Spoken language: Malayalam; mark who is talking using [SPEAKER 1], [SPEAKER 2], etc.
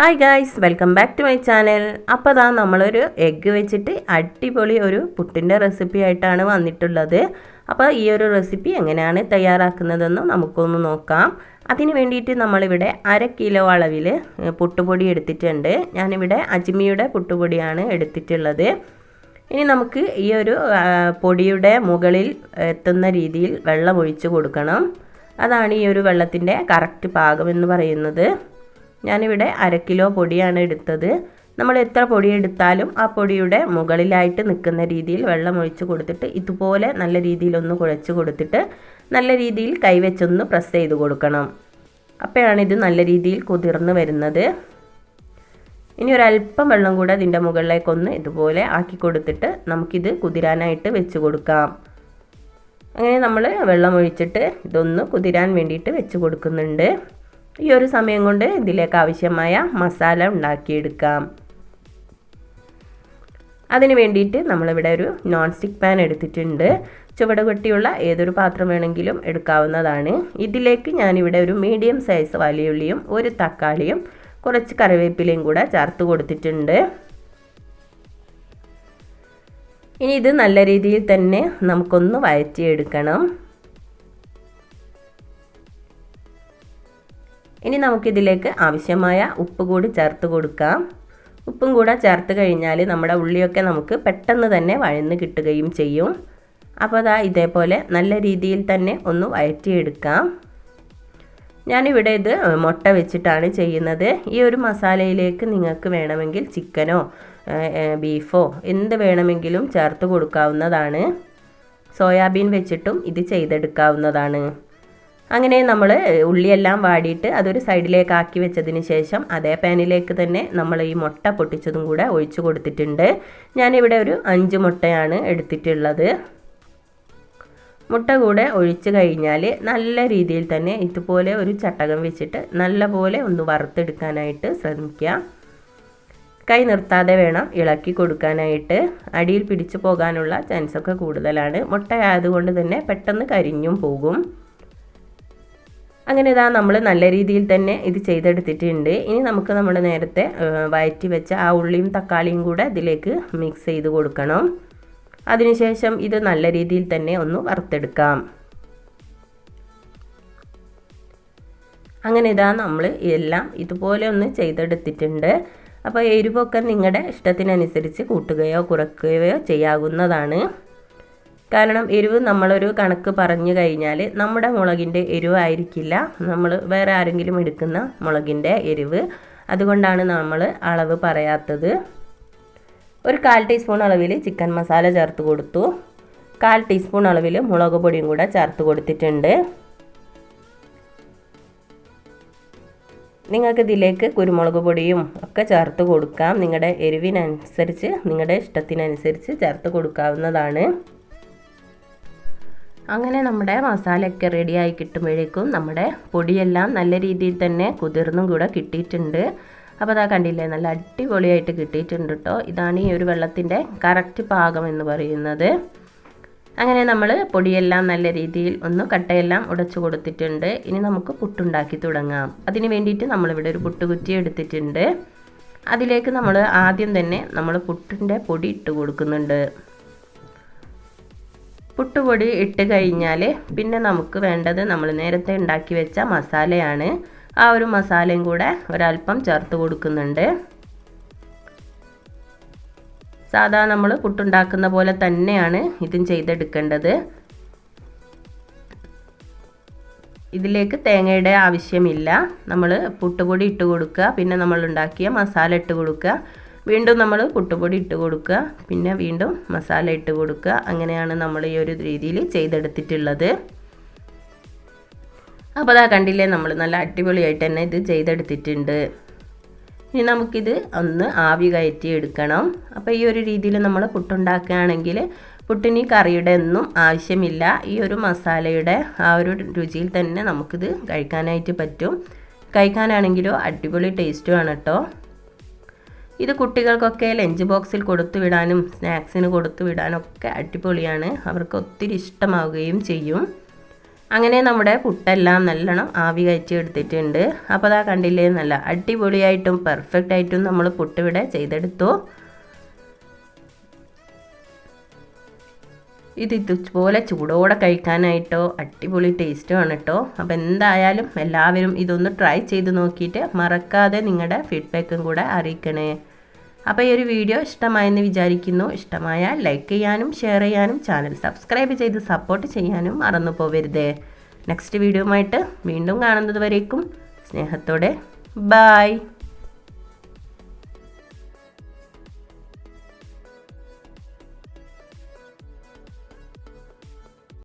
[SPEAKER 1] Hi guys welcome back to my channel അപ്പോൾ അതാ നമ്മളൊരു എഗ്ഗ് വെച്ചിട്ട് അടിപൊളി ഒരു പുട്ടിന്റെ റെസിപ്പി ആയിട്ടാണ് വന്നിട്ടുള്ളത്. അപ്പോൾ ഈ ഒരു റെസിപ്പി എങ്ങനെയാണ് തയ്യാറാക്കുന്നതെന്ന് നമുക്കൊന്ന് നോക്കാം. അതിന് വേണ്ടിയിട്ട് നമ്മളിവിടെ അര കിലോ അളവിൽ പുട്ടുപൊടി എടുത്തിട്ടുണ്ട്. ഞാനിവിടെ അജ്മിയുടെ പുട്ടുപൊടിയാണ് എടുത്തിട്ടുള്ളത്. ഇനി നമുക്ക് ഈ ഒരു പൊടിയുടെ മുകളിൽ എത്തുന്ന രീതിയിൽ വെള്ളം ഒഴിച്ചു കൊടുക്കണം. അതാണ് ഈ ഒരു വെള്ളത്തിന്റെ കറക്റ്റ് പാകം എന്ന് പറയുന്നത്. ഞാനിവിടെ അര കിലോ പൊടിയാണ് എടുത്തത്. നമ്മൾ എത്ര പൊടി എടുത്താലും ആ പൊടിയുടെ മുകളിലായിട്ട് നിൽക്കുന്ന രീതിയിൽ വെള്ളം ഒഴിച്ച് കൊടുത്തിട്ട് ഇതുപോലെ നല്ല രീതിയിലൊന്ന് കുഴച്ച് കൊടുത്തിട്ട് നല്ല രീതിയിൽ കൈവച്ചൊന്ന് പ്രസ് ചെയ്ത് കൊടുക്കണം. അപ്പോഴാണ് ഇത് നല്ല രീതിയിൽ കുതിർന്ന് വരുന്നത്. ഇനി ഒരല്പം വെള്ളം കൂടെ അതിന്റെ മുകളിലേക്കൊന്ന് ഇതുപോലെ ആക്കി കൊടുത്തിട്ട് നമുക്കിത് കുതിരാനായിട്ട് വെച്ച് കൊടുക്കാം. അങ്ങനെ നമ്മൾ വെള്ളം ഒഴിച്ചിട്ട് ഇതൊന്ന് കുതിരാൻ വേണ്ടിയിട്ട് വെച്ച് കൊടുക്കുന്നുണ്ട്. ഈ ഒരു സമയം കൊണ്ട് ഇതിലേക്ക് ആവശ്യമായ മസാല ഉണ്ടാക്കിയെടുക്കാം. അതിന് വേണ്ടിയിട്ട് നമ്മളിവിടെ ഒരു നോൺ സ്റ്റിക്ക് പാൻ എടുത്തിട്ടുണ്ട്. ചുവട് കെട്ടിയുള്ള ഏതൊരു പാത്രം വേണമെങ്കിലും എടുക്കാവുന്നതാണ്. ഇതിലേക്ക് ഞാനിവിടെ ഒരു മീഡിയം സൈസ് വലിയുള്ളിയും ഒരു തക്കാളിയും കുറച്ച് കറിവേപ്പിലയും കൂടെ ചേർത്ത് കൊടുത്തിട്ടുണ്ട്. ഇനി ഇത് നല്ല രീതിയിൽ തന്നെ നമുക്കൊന്ന് വഴറ്റിയെടുക്കണം. ഇനി നമുക്കിതിലേക്ക് ആവശ്യമായ ഉപ്പ് കൂടി ചേർത്ത് കൊടുക്കാം. ഉപ്പും കൂടെ ചേർത്ത് കഴിഞ്ഞാൽ നമ്മുടെ ഉള്ളിയൊക്കെ നമുക്ക് പെട്ടെന്ന് തന്നെ വഴന്ന് കിട്ടുകയും ചെയ്യും. അപ്പോൾ അതാ ഇതേപോലെ നല്ല രീതിയിൽ തന്നെ ഒന്ന് വഴറ്റിയെടുക്കാം. ഞാനിവിടെ ഇത് മുട്ട വെച്ചിട്ടാണ് ചെയ്യുന്നത്. ഈ ഒരു മസാലയിലേക്ക് നിങ്ങൾക്ക് വേണമെങ്കിൽ ചിക്കനോ ബീഫോ എന്ത് വേണമെങ്കിലും ചേർത്ത് കൊടുക്കാവുന്നതാണ്. സോയാബീൻ വെച്ചിട്ടും ഇത് ചെയ്തെടുക്കാവുന്നതാണ്. അങ്ങനെ നമ്മൾ ഉള്ളിയെല്ലാം വാടിയിട്ട് അതൊരു സൈഡിലേക്ക് ആക്കി വെച്ചതിന് ശേഷം അതേ പാനിലേക്ക് തന്നെ നമ്മൾ ഈ മുട്ട പൊട്ടിച്ചതും കൂടെ ഒഴിച്ചു കൊടുത്തിട്ടുണ്ട്. ഞാനിവിടെ ഒരു അഞ്ച് മുട്ടയാണ് എടുത്തിട്ടുള്ളത്. മുട്ട കൂടെ ഒഴിച്ച് കഴിഞ്ഞാൽ നല്ല രീതിയിൽ തന്നെ ഇതുപോലെ ഒരു ചട്ടകം വെച്ചിട്ട് നല്ല പോലെ ഒന്ന് വറുത്തെടുക്കാനായിട്ട് ശ്രമിക്കുക. കൈ നിർത്താതെ വേണം ഇളക്കി കൊടുക്കാനായിട്ട്. അടിയിൽ പിടിച്ചു പോകാനുള്ള ചാൻസൊക്കെ കൂടുതലാണ്. മുട്ടയായതുകൊണ്ട് തന്നെ പെട്ടെന്ന് കരിഞ്ഞും പോകും. അങ്ങനെ ഇതാ നമ്മൾ നല്ല രീതിയിൽ തന്നെ ഇത് ചെയ്തെടുത്തിട്ടുണ്ട്. ഇനി നമുക്ക് നമ്മൾ നേരത്തെ വയറ്റി വെച്ച ആ ഉള്ളിയും തക്കാളിയും കൂടെ ഇതിലേക്ക് മിക്സ് ചെയ്ത് കൊടുക്കണം. അതിനുശേഷം ഇത് നല്ല രീതിയിൽ തന്നെ ഒന്ന് വറുത്തെടുക്കാം. അങ്ങനെ ഇതാ നമ്മൾ എല്ലാം ഇതുപോലെ ഒന്ന് ചെയ്തെടുത്തിട്ടുണ്ട്. അപ്പോൾ എരിവൊക്കെ നിങ്ങളുടെ ഇഷ്ടത്തിനനുസരിച്ച് കൂട്ടുകയോ കുറയ്ക്കുകയോ ചെയ്യാവുന്നതാണ്. കാരണം എരിവ് നമ്മളൊരു കണക്ക് പറഞ്ഞു കഴിഞ്ഞാൽ നമ്മുടെ മുളകിന്റെ എരിവായിരിക്കില്ല. നമ്മൾ വേറെ ആരെങ്കിലും എടുക്കുന്ന മുളകിന്റെ എരിവ്. അതുകൊണ്ടാണ് നമ്മൾ അളവ് പറയാത്തത്. ഒരു കാൽ ടീസ്പൂൺ അളവിൽ ചിക്കൻ മസാല ചേർത്ത് കൊടുത്തു. കാൽ ടീസ്പൂൺ അളവിൽ മുളക് പൊടിയും കൂടെ ചേർത്ത് കൊടുത്തിട്ടുണ്ട്. നിങ്ങൾക്ക് ഇതിലേക്ക് കുരുമുളക് പൊടിയും ഒക്കെ ചേർത്ത് കൊടുക്കാം. നിങ്ങളുടെ എരിവിനനുസരിച്ച് നിങ്ങളുടെ ഇഷ്ടത്തിനനുസരിച്ച് ചേർത്ത് കൊടുക്കാവുന്നതാണ്. അങ്ങനെ നമ്മുടെ മസാലയൊക്കെ റെഡിയായി കിട്ടുമ്പോഴേക്കും നമ്മുടെ പൊടിയെല്ലാം നല്ല രീതിയിൽ തന്നെ കുതിർന്നും കൂടെ കിട്ടിയിട്ടുണ്ട്. അപ്പോൾ അതാ കണ്ടില്ലേ നല്ല അടിപൊളിയായിട്ട് കിട്ടിയിട്ടുണ്ട് കേട്ടോ ഇതാണ് ഈ ഒരു വെള്ളത്തിന്റെ കറക്റ്റ് പാകം എന്ന് പറയുന്നത്. അങ്ങനെ നമ്മൾ പൊടിയെല്ലാം നല്ല രീതിയിൽ ഒന്ന് കട്ടയെല്ലാം ഉടച്ചു കൊടുത്തിട്ടുണ്ട്. ഇനി നമുക്ക് പുട്ടുണ്ടാക്കി തുടങ്ങാം. അതിന് വേണ്ടിയിട്ട് നമ്മളിവിടെ ഒരു പുട്ടുകുറ്റി എടുത്തിട്ടുണ്ട്. അതിലേക്ക് നമ്മൾ ആദ്യം തന്നെ നമ്മൾ പുട്ടിന്റെ പൊടി ഇട്ട് കൊടുക്കുന്നുണ്ട്. പുട്ടുപൊടി ഇട്ട് കഴിഞ്ഞാൽ പിന്നെ നമുക്ക് വേണ്ടത് നമ്മൾ നേരത്തെ ഉണ്ടാക്കി വെച്ച മസാലയാണ്. ആ ഒരു മസാലയും കൂടെ ഒരല്പം ചേർത്ത് കൊടുക്കുന്നുണ്ട്. സാധാ നമ്മൾ പുട്ടുണ്ടാക്കുന്ന പോലെ തന്നെയാണ് ഇതും ചെയ്തെടുക്കേണ്ടത്. ഇതിലേക്ക് തേങ്ങയുടെ ആവശ്യമില്ല. നമ്മൾ പുട്ടുപൊടി ഇട്ട് കൊടുക്കുക. പിന്നെ നമ്മൾ ഉണ്ടാക്കിയ മസാല ഇട്ട് കൊടുക്കുക. വീണ്ടും നമ്മൾ പുട്ടുപൊടി ഇട്ട് കൊടുക്കുക. പിന്നെ വീണ്ടും മസാല ഇട്ട് കൊടുക്കുക. അങ്ങനെയാണ് നമ്മൾ ഈ ഒരു രീതിയിൽ ചെയ്തെടുത്തിട്ടുള്ളത്. അപ്പോൾ അതാ കണ്ടില്ലേ നമ്മൾ നല്ല അടിപൊളിയായിട്ട് തന്നെ ഇത് ചെയ്തെടുത്തിട്ടുണ്ട്. ഇനി നമുക്കിത് ഒന്ന് ആവി കയറ്റി എടുക്കണം. അപ്പോൾ ഈ ഒരു രീതിയിൽ നമ്മൾ പുട്ടുണ്ടാക്കുകയാണെങ്കിൽ പുട്ടിന് കറിയുടെ ഒന്നും ആവശ്യമില്ല. ഈ ഒരു മസാലയുടെ ആ ഒരു രുചിയിൽ തന്നെ നമുക്കിത് കഴിക്കാനായിട്ട് പറ്റും. കഴിക്കാനാണെങ്കിലോ അടിപൊളി ടേസ്റ്റുമാണ് കേട്ടോ. ഇത് കുട്ടികൾക്കൊക്കെ ലഞ്ച് ബോക്സിൽ കൊടുത്തു വിടാനും സ്നാക്സിന് കൊടുത്തു വിടാനും ഒക്കെ അടിപൊളിയാണ്. അവർക്ക് ഒത്തിരി ഇഷ്ടമാവുകയും ചെയ്യും. അങ്ങനെ നമ്മുടെ പുട്ടെല്ലാം നല്ലോണം ആവി കയറ്റി എടുത്തിട്ടുണ്ട്. അപ്പോൾ അതാ കണ്ടില്ലേ നല്ല അടിപൊളിയായിട്ടും പെർഫെക്റ്റ് ആയിട്ടും നമ്മൾ പുട്ട് ഇവിടെ ചെയ്തെടുത്തു. ഇത് ഇതുപോലെ ചൂടോടെ കഴിക്കാനായിട്ടോ അടിപൊളി ടേസ്റ്റുമാണ് കേട്ടോ അപ്പോൾ എന്തായാലും എല്ലാവരും ഇതൊന്ന് ട്രൈ ചെയ്ത് നോക്കിയിട്ട് മറക്കാതെ നിങ്ങളുടെ ഫീഡ്ബാക്കും കൂടെ അറിയിക്കണേ. അപ്പോൾ ഈ ഒരു വീഡിയോ ഇഷ്ടമായെന്ന് വിചാരിക്കുന്നു. ഇഷ്ടമായാൽ ലൈക്ക് ചെയ്യാനും ഷെയർ ചെയ്യാനും ചാനൽ സബ്സ്ക്രൈബ് ചെയ്ത് സപ്പോർട്ട് ചെയ്യാനും മറന്നു പോവരുത്. നെക്സ്റ്റ് വീഡിയോയുമായിട്ട് വീണ്ടും കാണുന്നത് വരേക്കും. സ്നേഹത്തോടെ. ബായ്